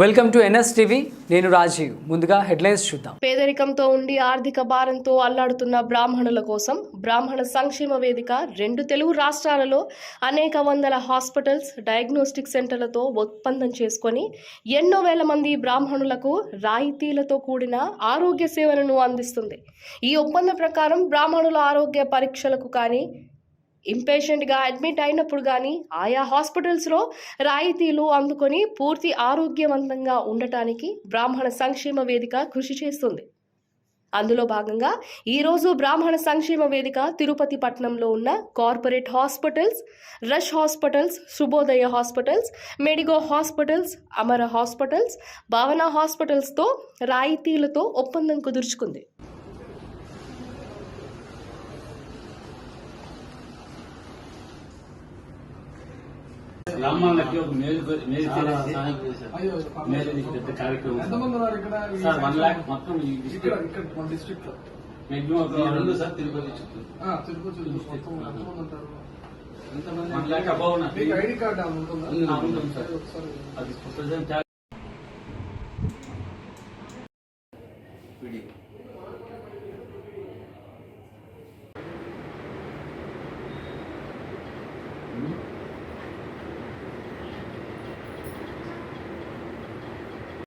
Welcome to NS TV నేను రాజీవ్. ముందుగా headlines చూద్దాం. పేదరికంతో ఉండి ఆర్థిక భారంతో అల్లాడుతున్న బ్రాహ్మణుల కోసం బ్రాహ్మణ సంక్షేమ వేదిక రెండు తెలుగు రాష్ట్రాలలో అనేక వందల హాస్పిటల్స్ డయాగ్నోస్టిక్ సెంటర్లతో ఒప్పందం చేసుకొని ఎన్నో వేల మంది బ్రాహ్మణులకు రాయితీలతో కూడిన ఆరోగ్య సేవలను అందిస్తుంది. ఈ ఒప్పందం ప్రకారం బ్రాహ్మణుల ఆరోగ్య పరీక్షలకు కానీ ఇంపేషెంట్గా అడ్మిట్ అయినప్పుడు కానీ ఆయా హాస్పిటల్స్లో రాయితీలు అందుకొని పూర్తి ఆరోగ్యవంతంగా ఉండటానికి బ్రాహ్మణ సంక్షేమ వేదిక కృషి చేస్తుంది. అందులో భాగంగా ఈరోజు బ్రాహ్మణ సంక్షేమ వేదిక తిరుపతి పట్టణంలో ఉన్న corporate hospitals rush hospitals Subhodaya hospitals Medigo hospitals Amara hospitals Bhavana హాస్పిటల్స్తో రాయితీలతో ఒప్పందం కుదుర్చుకుంది. గ్రామాలకి ఒక మేలు మేలు చేసి మేలు చేసే పెద్ద కార్యక్రమం. సార్ వన్ ల్యాక్ మొత్తం ఈ డిస్ట్రిక్ట్ డిస్ట్రిక్ట్ మినిమం రెండు sir Tirupati Tirupati one lakh above ID card ఉంటుంది? సార్. అది ప్రజెంట్ వీడియో Mm-hmm.